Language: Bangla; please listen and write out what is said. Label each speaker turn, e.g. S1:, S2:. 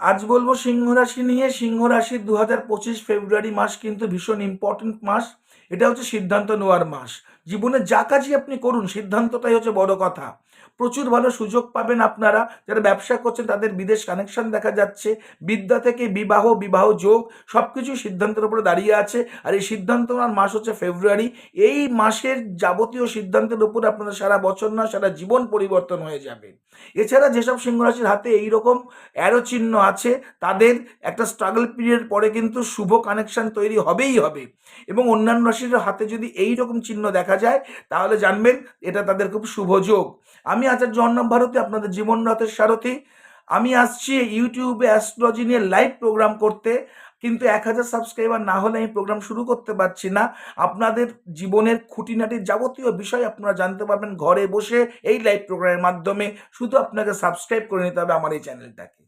S1: আজ বলব সিংহ রাশি নিয়ে। সিংহ রাশির দু ফেব্রুয়ারি মাস কিন্তু ভীষণ ইম্পর্টেন্ট মাস। এটা হচ্ছে সিদ্ধান্ত নেওয়ার মাস। জীবনে যা কাজই আপনি করুন, সিদ্ধান্তটাই হচ্ছে বড় কথা। প্রচুর ভালো সুযোগ পাবেন আপনারা। যারা ব্যবসা করছেন, তাদের বিদেশ কানেকশন দেখা যাচ্ছে। বিদ্যা থেকে বিবাহ বিবাহ যোগ সব কিছু সিদ্ধান্তের উপরে দাঁড়িয়ে আছে। আর এই সিদ্ধান্ত নেওয়ার মাস হচ্ছে ফেব্রুয়ারি। এই মাসের যাবতীয় সিদ্ধান্তের উপর আপনাদের সারা বছর না, সারা জীবন পরিবর্তন হয়ে যাবে। এছাড়া যেসব সিংহ রাশির হাতে এইরকম অ্যারো চিহ্ন আছে, তাদের একটা স্ট্রাগল পিরিয়ড পরে কিন্তু শুভ কানেকশন তৈরি হবেই হবে। এবং অন্যান্য রাশির হাতে যদি এই রকম চিহ্ন দেখা যায়, তাহলে জানবেন এটা তাদের খুব শুভ যোগ। আমি আচার্য অর্ণব ভারতী, আপনাদের জীবন রথের সারথি। আমি আসছি ইউটিউবে অ্যাস্ট্রোলজি নিয়ে লাইভ প্রোগ্রাম করতে, কিন্তু এক হাজার সাবস্ক্রাইবার না হলে আমি প্রোগ্রাম শুরু করতে পারছি না। আপনাদের জীবনের খুঁটিনাটির যাবতীয় বিষয় আপনারা জানতে পারবেন ঘরে বসে এই লাইভ প্রোগ্রামের মাধ্যমে। শুধু আপনাকে সাবস্ক্রাইব করে নিতে হবে আমার এই চ্যানেলটাকে